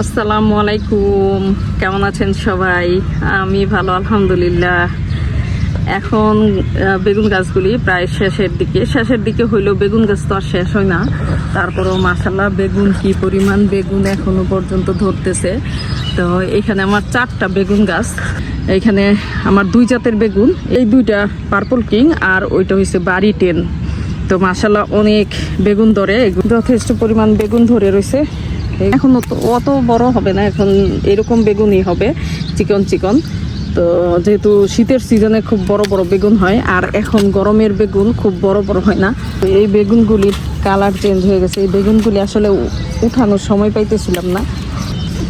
আসসালামু আলাইকুম, কেমন আছেন সবাই? আমি ভালো, আলহামদুলিল্লাহ। এখন বেগুন গাছগুলি প্রায় শেষের দিকে। শেষের দিকে হইলেও বেগুন গাছ তো আর শেষ হয় না। তারপরেও মাসাল্লাহ বেগুন কি পরিমাণ বেগুন এখনও পর্যন্ত ধরতেছে। তো এখানে আমার চারটা বেগুন গাছ। এখানে আমার দুই জাতের বেগুন। এই দুইটা পার্পল কিং আর ওইটা হচ্ছে বাড়ি টেন। তো মাসাল্লাহ অনেক বেগুন ধরে যথেষ্ট পরিমাণ বেগুন ধরে রয়েছে। এখন অত বড় হবে না, এখন এরকম বেগুনই হবে, চিকন চিকন। তো যেহেতু শীতের সিজনে খুব বড় বড় বেগুন হয়, আর এখন গরমের বেগুন খুব বড় বড় হয় না। তো এই বেগুনগুলির কালার চেঞ্জ হয়ে গেছে। এই বেগুনগুলি আসলে উঠানোর সময় পাইতেছিলাম না।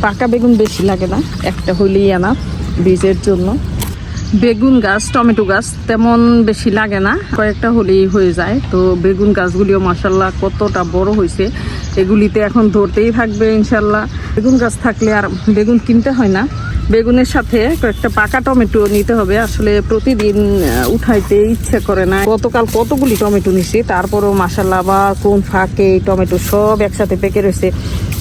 পাকা বেগুন বেশি লাগে না, একটা হইলেই আনা বীজের জন্য। বেগুন গাছ, টমেটো গাছ তেমন বেশি লাগে না। কয়েকটা হলেই হয়ে যায়। তো বেগুন গাছগুলিও মাসাল্লাহ কতটা বড় হয়েছে, এগুলিতে এখন ধরতেই থাকবে ইনশাল্লাহ বেগুন গাছ থাকলে আর বেগুন কিনতে হয় না। বেগুনের সাথে কয়েকটা পাকা টমেটো নিতে হবে। আসলে প্রতিদিন উঠাইতে ইচ্ছে করে না। গতকাল কতগুলি টমেটো নিছি, তারপরও মাসাল্লাহ বা কোন ফাঁকে টমেটো সব একসাথে পেকে রয়েছে।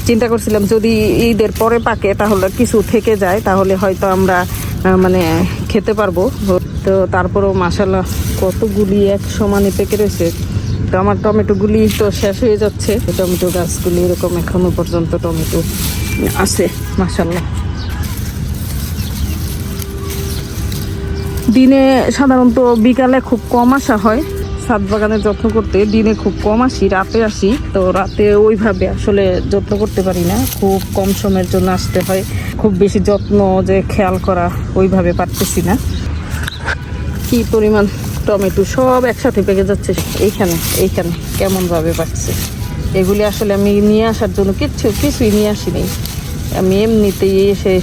চিন্তা করছিলাম, যদি ঈদের পরে পাকে, তাহলে কিছু থেকে যায়, তাহলে হয়তো আমরা মানে খেতে পারব। তো তারপরেও মাসাল্লাহ কতগুলি এক সমানে পেকে রয়েছে। তো আমার টমেটোগুলি তো শেষ হয়ে যাচ্ছে। টমেটো গাছগুলি এরকম এখনও পর্যন্ত টমেটো আছে মাসাল্লাহ দিনে সাধারণত বিকালে খুব কম আসা হয়। ছাদ বাগানের যত্ন করতে দিনে খুব কম আসি, রাতে আসি। তো রাতে ওইভাবে আসলে যত্ন করতে পারি না। খুব কম সময়ের জন্য আসতে হয়। খুব বেশি যত্ন যে খেয়াল করা, ওইভাবে পারতেছি না। কি পরিমাণ টমেটো সব একসাথে পেকে যাচ্ছে। এইখানে এইখানে কেমন ভাবে পাচ্ছে এগুলি আসলে আমি নিয়ে আসার জন্য কিচ্ছু, কিছুই নিয়ে আসিনি। আমি এমনিতেই এসে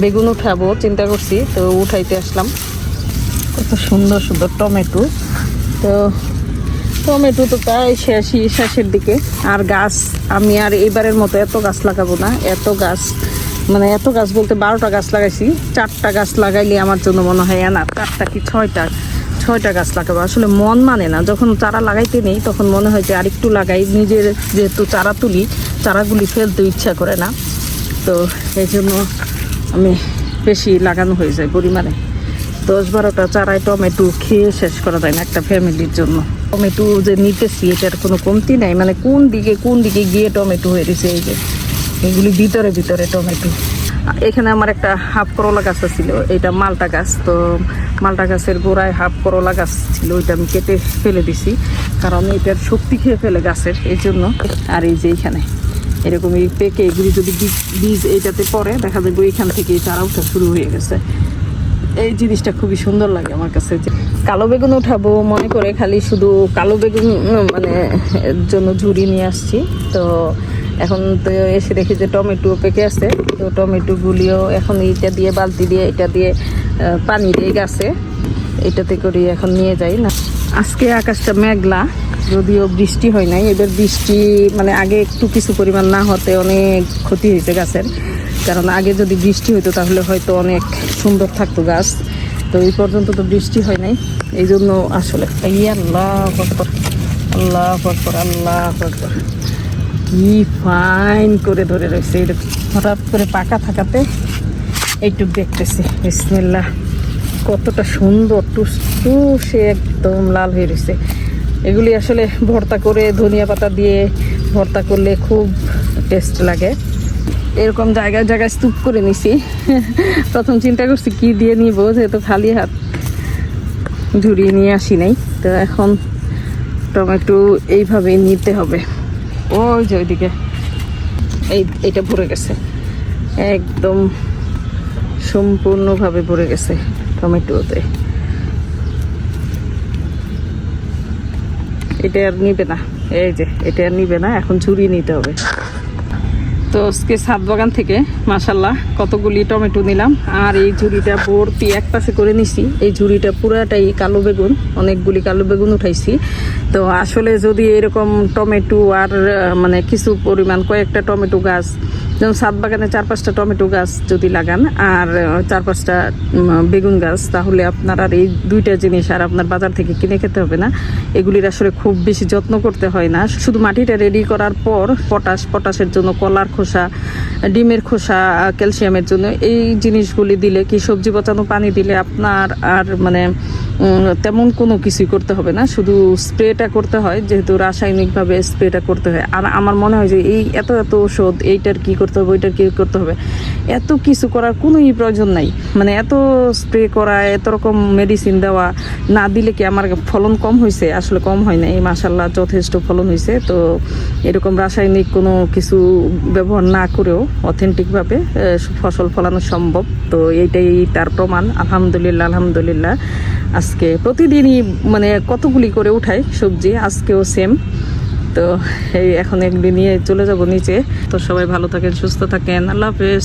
বেগুন উঠাবো, চিন্তা করছি, তো উঠাইতে আসলাম। কত সুন্দর সুন্দর টমেটো। তো টমেটো তো প্রায় শেষই, শেষের দিকে। আর গাছ, আমি আর এবারের মতো এত গাছ লাগাবো না, এত গাছ মানে এত গাছ বলতে বারোটা গাছ লাগাইছি। চারটা গাছ লাগাইলে আমার জন্য মনে হয় না চারটা কি ছয়টা ছয়টা গাছ লাগাবো। আসলে মন মানে না, যখন চারা লাগাইতে নেই, তখন মনে হয় যে আরেকটু লাগাই, নিজের যেহেতু চারা তুলি, চারাগুলি ফেলতে ইচ্ছা করে না। তো এই জন্য আমি বেশি লাগানো হয়ে যায় পরিমাণে। দশ বারোটা চারায় টমেটো খেয়ে শেষ করা যায় না একটা ফ্যামিলির জন্য। টমেটো যে নিতেছি, এটার কোনো কমতি নাই। মানে কোন দিকে কোন দিকে গিয়ে টমেটো হয়ে গেছে এই যে? এগুলি ভিতরে ভিতরে টমেটো। এখানে আমার একটা হাফ করলা গাছ ছিল এটা মালটা গাছ। তো মালটা গাছের গোড়ায় হাফ করলা গাছ ছিল, ওইটা আমি কেটে ফেলে দিছি। কারণ এটার শক্তি খেয়ে ফেলে গাছের, এই জন্য। আর এই যে এইখানে এরকম এই পেকে এগুলি যদি বীজ- এইটাতে পড়ে, দেখা যাবে এইখান থেকে চারা ওঠা শুরু হয়ে গেছে। এই জিনিসটা খুবই সুন্দর লাগে আমার কাছে যে কালো বেগুন উঠাবো, মনে করে খালি শুধু কালো বেগুন মানে জন্য ঝুড়ি নিয়ে আসছি। তো এখন তো এসে দেখি যে টমেটো পেকে আছে। তো টমেটোগুলিও এখন এইটা দিয়ে, বালতি দিয়ে, এটা দিয়ে পানি দিয়ে গাছে। এটাতে করে এখন নিয়ে যাই না। আজকে আকাশটা মেঘলা, যদিও বৃষ্টি হয় নাই। এবার বৃষ্টি মানে আগে একটু কিছু পরিমাণ না হতে অনেক ক্ষতি হয়েছে গাছের। কারণ আগে যদি বৃষ্টি হতো তাহলে হয়তো অনেক সুন্দর থাকতো গাছ। তো এই পর্যন্ত তো বৃষ্টি হয় নাই। এই জন্য আসলে আল্লাহ আকবর আল্লাহ আকবর আল্লাহ আকবর। কি ফাইন করে ধরে রয়েছে। এরকম হঠাৎ করে পাকা থাকাতে এইটুক দেখতেছি। বিসমিল্লাহ, কতটা সুন্দর, টুস টুসে একদম লাল হয়ে রয়েছে। এগুলি আসলে ভর্তা করে ধনিয়া পাতা দিয়ে ভর্তা করলে খুব টেস্ট লাগে। এরকম জায়গায় জায়গায় স্তূপ করে নিছি। প্রথম চিন্তা করছি কি দিয়ে নিব, যেহেতু খালি হাত ঝুড়িয়ে নিয়ে আসি নাই। তো এখন টমেটো এইভাবেই নিতে হবে। ওই যে ওইদিকে। এই এটা ভরে গেছে। একদম সম্পূর্ণভাবে ভরে গেছে টমেটোতে। এটা আর নিবে না। এই যে, এটা আর নিবে না, এখন ঝুড়ি নিতে হবে। তো আজকে ছাদ বাগান থেকে মাসাল্লাহ কতগুলি টমেটো নিলাম। আর এই ঝুড়িটা ভর্তি এক পাশে করে নিছি। এই ঝুড়িটা পুরাটাই কালো বেগুন, অনেকগুলি কালো বেগুন উঠাইছি। তো আসলে যদি এরকম টমেটো আর মানে কিছু পরিমাণ কয়েকটা টমেটো গাছ যেমন সাত বাগানে চার পাঁচটা টমেটো গাছ যদি লাগান আর চার পাঁচটা বেগুন গাছ, তাহলে আপনার আর এই দুইটা জিনিস আর আপনার বাজার থেকে কিনে খেতে হবে না। এগুলির আসলে খুব বেশি যত্ন করতে হয় না। শুধু মাটিটা রেডি করার পর পটাশ, পটাশের জন্য কলার খোসা, ডিমের খোসা ক্যালসিয়ামের জন্য এই জিনিসগুলি দিলে কি সবজি পচানো পানি দিলে আপনার আর মানে তেমন কোনো কিছুই করতে হবে না। শুধু স্প্রেটা করতে হয়, যেহেতু রাসায়নিকভাবে স্প্রেটা করতে হয়। আর আমার মনে হয় যে এই এত এত ওষুধ এইটার কি করতে হবে, ওইটার কী করতে হবে? এত কিছু করার কোনোই প্রয়োজন নাই। মানে এত স্প্রে করা, এত রকম মেডিসিন দেওয়া, না দিলে কি আমার ফলন কম হয়েছে আসলে কম হয় না এই মাসাল্লাহ যথেষ্ট ফলন হয়েছে তো এরকম রাসায়নিক কোনো কিছু ব্যবহার না করেও অথেন্টিকভাবে ফসল ফলানো সম্ভব। তো এইটাই তার প্রমাণ। আলহামদুলিল্লাহ আলহামদুলিল্লাহ। আজকে প্রতিদিনই মানে কতগুলি করে উঠাই সবজি, আজকেও সেম তো এই এখন একদিন নিয়ে চলে যাব নিচে। তো সবাই ভালো থাকেন, সুস্থ থাকেন। আল্লাহ হাফেজ।